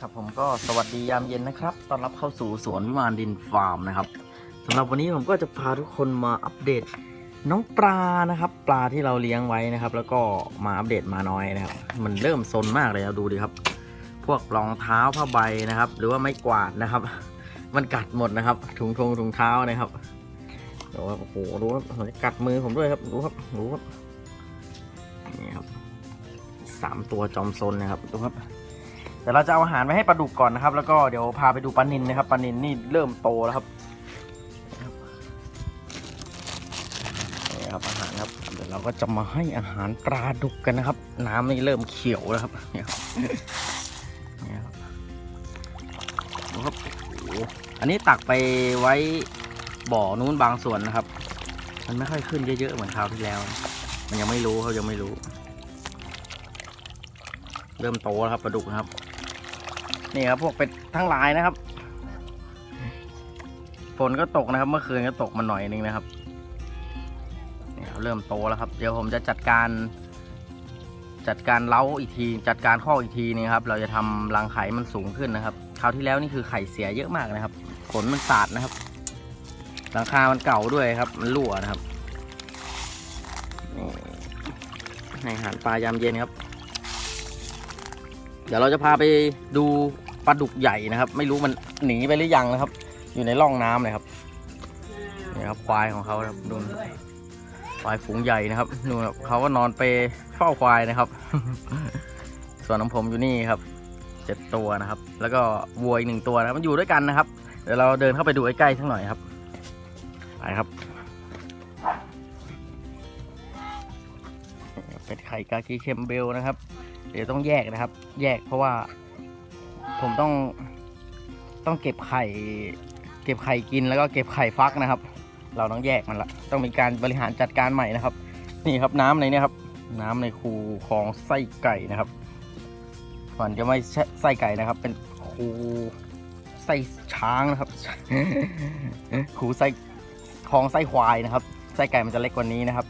ครับผมก็สวัสดียามเย็นนะครับต้อนรับเข้าสู่สวนวิมานดินฟาร์มนะครับสำหรับวันนี้ผมก็จะพาทุกคนมาอัปเดตน้องปลานะครับ ปลาที่เราเลี้ยงไว้นะครับ แล้วก็มาอัปเดตมาน้อยนะครับ มันเริ่มซนมากเลยครับดูดิครับ พวกรองเท้าผ้าใบนะครับ หรือว่าไม้กวาดนะครับ มันกัดหมดนะครับ ถุงทงถุงเท้านะครับดูว่าโอ้โหดูครับมันจะกัดมือผมด้วยครับดูครับดูครับนี่ครับสามตัวจอมซนนะครับดูครับ เดี๋ยวเราจะเอาอาหารไปให้ปลาดุกก่อนนะครับ แล้วก็เดี๋ยวพาไปดูปลานินนะครับปลานินนี่เริ่มโตแล้วครับนี่ครับอาหารครับ เดี๋ยวเราก็จะมาให้อาหารปลาดุกกันนะครับ น้ำนี่เริ่มเขียวแล้วครับนี่ครับนี่ครับดูครับโอ้โหอันนี้ตักไปไว้บ่อนู้นบางส่วนนะครับ มันไม่ค่อยขึ้นเยอะๆเหมือนคราวที่แล้ว มันยังไม่รู้เขายังไม่รู้ เริ่มโตแล้วครับปลาดุกครับ นี่ครับพวกเป็ดทั้งหลายนะครับ ฝนก็ตกนะครับ เมื่อคืนก็ตกมาหน่อยนึงนะครับนี่ครับเริ่มโตแล้วครับ เดี๋ยวผมจะจัดการ จัดการเล้าอีกที จัดการข้ออีกทีนึงครับ เราจะทำรังไข่มันสูงขึ้นนะครับคราวที่แล้วนี่คือไข่เสียเยอะมากนะครับฝนมันสาดนะครับ หลังคา มันเก่าด้วยครับ มันรั่วนะครับนี่ให้อาหารปลายามเย็นครับ เดี๋ยวเราจะพาไปดู ลาดุกใหญ่นะครับ ไม่รู้มันหนีไปหรือยังนะครับ อยู่ในร่องน้ำเลยครับนี่ครับควายของเขาครับดูควายฝูงใหญ่นะครับดูครับเขาก็นอนไปเฝ้าควายนะครับ ส่วนของผมอยู่นี่ครับเจ็ดตัวนะครับ แล้วก็วัวอีกหนึ่งตัวนะมันอยู่ด้วยกันนะครับเดี๋ยวเราเดินเข้าไปดูใกล้ๆสักหน่อยครับไปครับเป็ดไข่กากีเคมเบลนะครับ เดี๋ยวต้องแยกนะครับ แยกเพราะว่า ผมต้องต้องเก็บไข่ เก็บไข่กินแล้วก็เก็บไข่ฟักนะครับ เราต้องแยกมันละต้องมีการบริหารจัดการใหม่นะครับ นี่ครับน้ำในนี่ยครับ น้ำในคูของไส้ไก่นะครับมันจะไม่ใช่ไส้ไก่นะครับ เป็นคูไส้ช้างนะครับคูไส้ของไส้ควายนะครับไส้ไก่มันจะเล็กกว่านี้นะครับ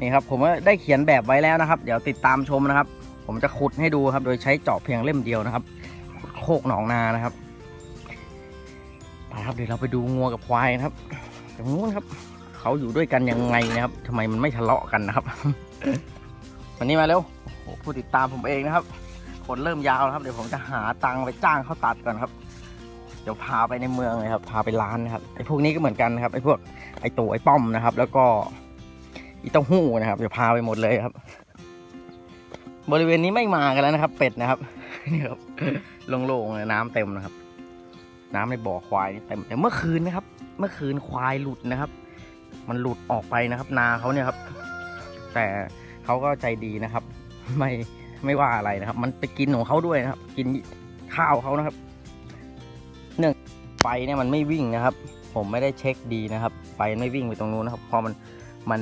นี่ครับผมก็ได้เขียนแบบไว้แล้วนะครับ เดี๋ยวติดตามชมนะครับ ผมจะขุดให้ดูครับ โดยใช้เจาะเพียงเล่มเดียวนะครับ โคกหนองนานะครับไปครับเดี๋ยวเราไปดูงัวกับควายนะครับตรงนู้นครับ เขาอยู่ด้วยกันยังไงนะครับทำไมมันไม่ทะเลาะกันนะครับวันนี้มาเร็วผู้ติดตามผมเองนะครับขนเริ่มยาวแล้วครับ เดี๋ยวผมจะหาตังค์ไปจ้างเขาตัดก่อนครับ เดี๋ยวพาไปในเมืองเลยครับ พาไปร้านนะครับไอ้พวกนี้ก็เหมือนกันนะครับไอ้พวกไอ้ตู่ไอ้ป้อมนะครับ แล้วก็อีเต้าหู้นะครับ เดี๋ยวพาไปหมดเลยครับ บริเวณนี้ไม่มากันแล้วนะครับ เป็ดนะครับ นี่ครับโล่งๆเลยน้ำเต็มนะครับ น้ำในบ่อควายนี่เต็มแต่เมื่อคืนนะครับ เมื่อคืนควายหลุดนะครับ มันหลุดออกไปนะครับ นาเขาเนี่ยครับ แต่เขาก็ใจดีนะครับ ไม่ไม่ว่าอะไรนะครับ มันไปกินของเขาด้วยนะครับ กินข้าวเขานะครับเนื่องไฟเนี่ยมันไม่วิ่งนะครับ ผมไม่ได้เช็คดีนะครับไฟไม่วิ่งไปตรงนู้นนะครับพอมันมัน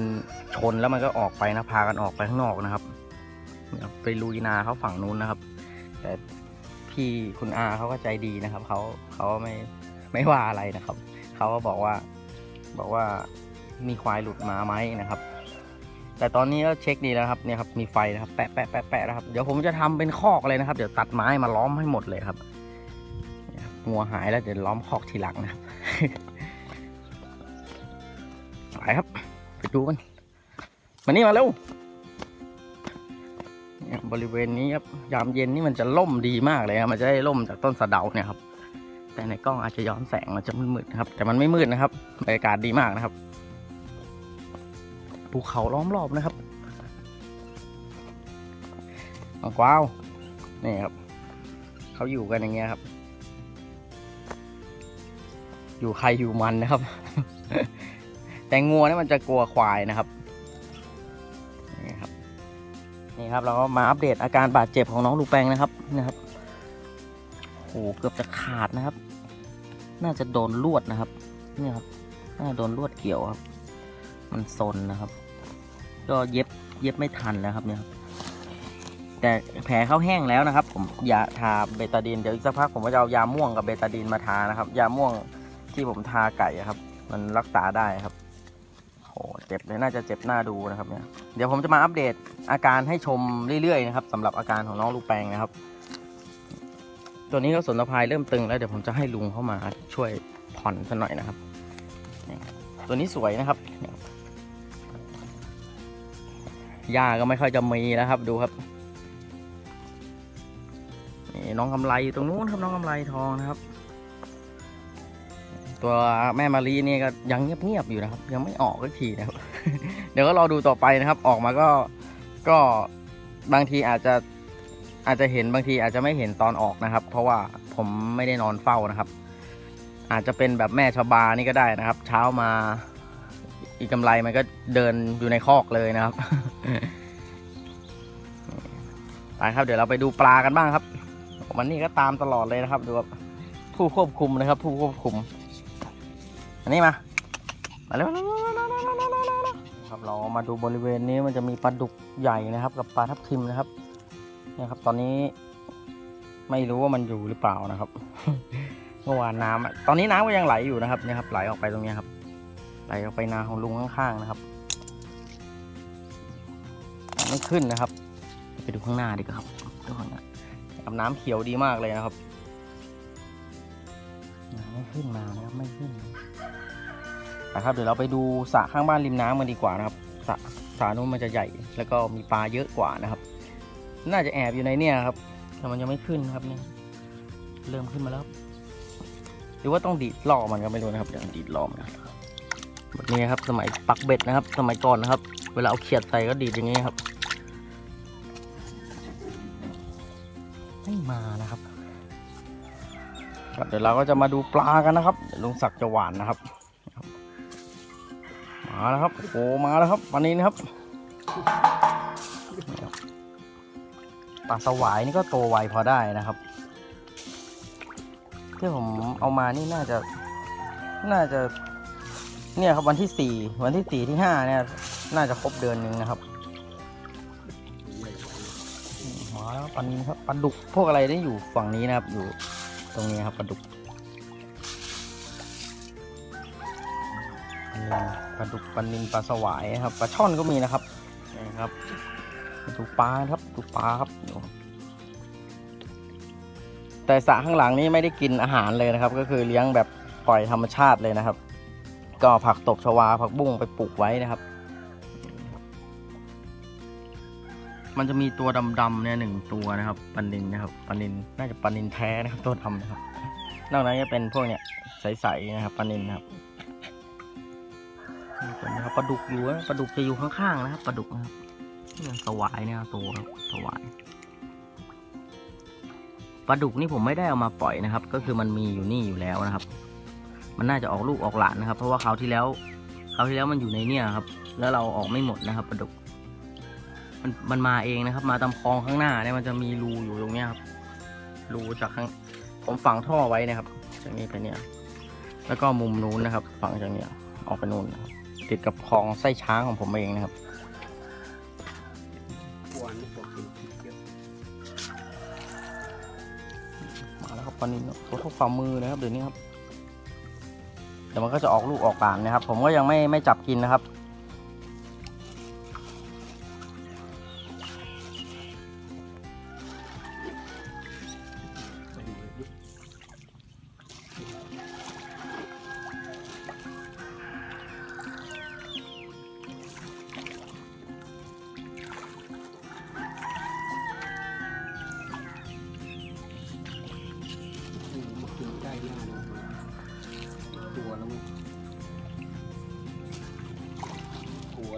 ชนแล้วมันก็ออกไปนะพากันออกไปข้างนอกนะครับ ไปลุยนาเขาฝั่งนู้นนะครับ แต่พี่คุณอาเขาก็ใจดีนะครับเขาเขาไม่ไม่ว่าอะไรนะครับเขาก็บอกว่าบอกว่ามีควายหลุดมาไหมนะครับ แต่ตอนนี้ก็เช็คดีแล้วครับเนี่ยครับมีไฟนะครับแปะแปะแปะแปะนะครับเดี๋ยวผมจะทำเป็นคอกเลยนะครับ เดี๋ยวตัดไม้มาล้อมให้หมดเลยครับเนี่ยครับงัวหายแล้วเดี๋ยวล้อมคอกทีหลังนะครับไปครับไปดูกันมานี่มาเร็ว บริเวณนี้ครับยามเย็นนี่มันจะล่มดีมากเลยครับมันจะได้ล่มจากต้นสะเดาเนี่ยครับ แต่ในกล้องอาจจะย้อนแสงมันจะมืดๆครับ แต่มันไม่มืดนะครับบรรยากาศดีมากนะครับภูเขาล้อมรอบนะครับบางกวาวนี่ครับเขาอยู่กันอย่างเงี้ยครับ อยู่ใครอยู่มันนะครับ แต่งัวนี่มันจะกลัวควายนะครับ นี่ครับเราก็มาอัปเดตอาการบาดเจ็บของน้องลูกแปงนะครับนะครับโอ้โหเกือบจะขาดนะครับ น่าจะโดนลวดนะครับนี่ครับน่าจะโดนลวดเกี่ยวครับ มันซนนะครับ ก็เย็บเย็บไม่ทันแล้วครับเนี่ยครับแต่แผลเขาแห้งแล้วนะครับ ผมยาทาเบตาดีนเดี๋ยวอีกสักพักผมก็จะเอายาม่วงกับเบตาดีนมาทานะครับ ยาม่วงที่ผมทาไก่ครับ มันรักษาได้ครับ เจ็บเลยน่าจะเจ็บหน้าดูนะครับเนี่ยเดี๋ยวผมจะมาอัปเดตอาการให้ชมเรื่อยๆนะครับสำหรับอาการของน้องลูกแปงนะครับ ตัวนี้ก็สนตะพายเริ่มตึงแล้วเดี๋ยวผมจะให้ลุงเข้ามาช่วยผ่อนสักหน่อยนะครับ ตัวนี้สวยนะครับหญ้าก็ไม่ค่อยจะมีแล้วครับดูครับนี่น้องกำไรอยู่ตรงนู้นครับน้องกำไรทองนะครับ ตัวแม่มารีนี่ก็ยังเงียบๆอยู่นะครับ ยังไม่ออกสักทีนะครับ เดี๋ยวก็รอดูต่อไปนะครับ ออกมาก็ก็บางทีอาจจะอาจจะเห็นบางทีอาจจะไม่เห็นตอนออกนะครับ เพราะว่าผมไม่ได้นอนเฝ้านะครับ อาจจะเป็นแบบแม่ชบานี่ก็ได้นะครับ เช้ามาอีกกำไรมันก็เดินอยู่ในคอกเลยนะครับไปครับเดี๋ยวเราไปดูปลากันบ้างครับวันนี้ก็ตามตลอดเลยนะครับดูครับผู้ควบคุมนะครับ ผู้ควบคุม อันนี้มา มาเร็วครับเรามาดูบริเวณนี้มันจะมีปลาดุกใหญ่นะครับ กับปลาทับทิมนะครับเนี่ยครับ ตอนนี้ไม่รู้ว่ามันอยู่หรือเปล่านะครับเมื่อวานน้ำตอนนี้น้ำก็ยังไหลอยู่นะครับเนี่ยครับ ไหลออกไปตรงนี้ครับ ไหลออกไปนาของลุงข้างๆนะครับไม่ขึ้นนะครับ ไปดูข้างหน้าดีกว่าครับดูข้างหน้าน้ำเขียวดีมากเลยนะครับ ไม่ขึ้นมานะครับไม่ขึ้นนะครับเดี๋ยวเราไปดูสระข้างบ้านริมน้ำกันดีกว่านะครับสระสระนู้นมันจะใหญ่ แล้วก็มีปลาเยอะกว่านะครับ น่าจะแอบอยู่ในเนี่ยครับ แต่มันยังไม่ขึ้นครับเนี่ยเริ่มขึ้นมาแล้ว หรือว่าต้องดีดล่อมันก็ไม่รู้นะครับเดี๋ยวดีดล่อมันแบบนี้ครับ สมัยปักเบ็ดนะครับ สมัยก่อนนะครับ เวลาเอาเขียดใส่ก็ดีดอย่างนี้ครับ ไม่มานะครับ เดี๋ยวเราก็จะมาดูปลากันนะครับเดี๋ยวลุงศักดิ์จะหวานนะครับ มาแล้วครับโอ้มาแล้วครับวันนี้นะครับปลาสวายนี่ก็โตไวพอได้นะครับที่ผมเอามานี่น่าจะ น่าจะ เนี่ยครับวันที่สี่วันที่สี่ที่ห้าเนี่ย น่าจะครบเดือนหนึ่งนะครับมาแล้วปลานินครับปลาดุกพวกอะไรได้อยู่ฝั่งนี้นะครับอยู่ ตรงนี้ครับปลาดุกปลาดุกปลานินปลาสวายครับปลาช่อนก็มีนะครับนี่ครับดูปลาครับดูปลาครับดูแต่สระข้างหลังนี้ไม่ได้กินอาหารเลยนะครับ ก็คือเลี้ยงแบบปล่อยธรรมชาติเลยนะครับ ก็ผักตบชวาผักบุ้งไปปลูกไว้นะครับ มันจะมีตัวดำๆเนี่ยหนึ่งตัวนะครับปลานินนะครับปลานินน่าจะปลานินแท้นะครับตัวดำนะครับ นอกนั้นจะเป็นพวกเนี้ยใสๆนะครับปลานินนะครับนี่เป็นนะครับปลาดุกอยู่นะปลาดุกจะอยู่ข้างๆนะครับปลาดุกนะครับสวายเนี่ยตัวครับสวายปลาดุกนี่ผมไม่ได้เอามาปล่อยนะครับ ก็คือมันมีอยู่นี่อยู่แล้วนะครับ มันน่าจะออกลูกออกหลานนะครับ เพราะว่าคราวที่แล้วคราวที่แล้วมันอยู่ในเนี่ยครับ แล้วเราออกไม่หมดนะครับปลาดุก มันมันมาเองนะครับ มาตามคลองข้างหน้าเนี่ยมันจะมีรูอยู่ตรงเนี้ยครับรูจากข้างผมฝังท่อไว้นะครับจากนี้ไปเนี่ย แล้วก็มุมนู้นนะครับ ฝังจากเนี้ยออกไปนู้นติดกับคลองไส้ช้างของผมเองนะครับมาแล้วครับปลานินตัวเท่าฝ่ามือนะครับเดี๋ยวนี้ครับเดี๋ยวมันก็จะออกลูกออกหลานนะครับ ผมก็ยังไม่ไม่จับกินนะครับ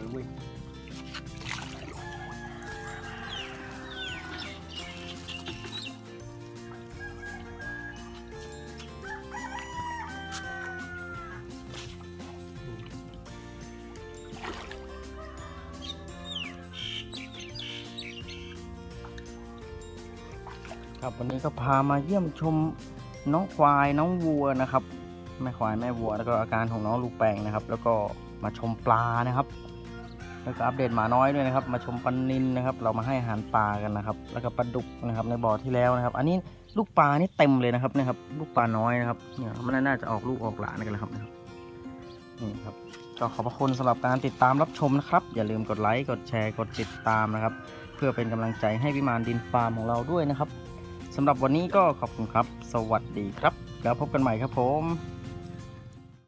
กลัวแล้วเว้ยครับวันนี้ก็พามาเยี่ยมชมน้องควายน้องวัวนะครับ แม่ควายแม่วัวแล้วก็อาการของน้องลูกแปงนะครับ แล้วก็มาชมปลานะครับ แล้วก็อัปเดตหมาน้อยด้วยนะครับ มาชมปลานินนะครับ เรามาให้อาหารปลากันนะครับ แล้วก็ปลาดุกนะครับ ในบ่อที่แล้วนะครับ อันนี้ลูกปลานี่เต็มเลยนะครับนี่ยครับ ลูกปลาน้อยนะครับเนี่ยมันน่าจะออกลูกออกหลานกันแล้วครับนะครับนี่ครับก็ขอบพระคุณสำหรับการติดตามรับชมนะครับ อย่าลืมกดไลค์กดแชร์กดติดตามนะครับ เพื่อเป็นกำลังใจให้วิมานดินฟาร์มของเราด้วยนะครับสำหรับวันนี้ก็ขอบคุณครับ สวัสดีครับ แล้วพบกันใหม่ครับผม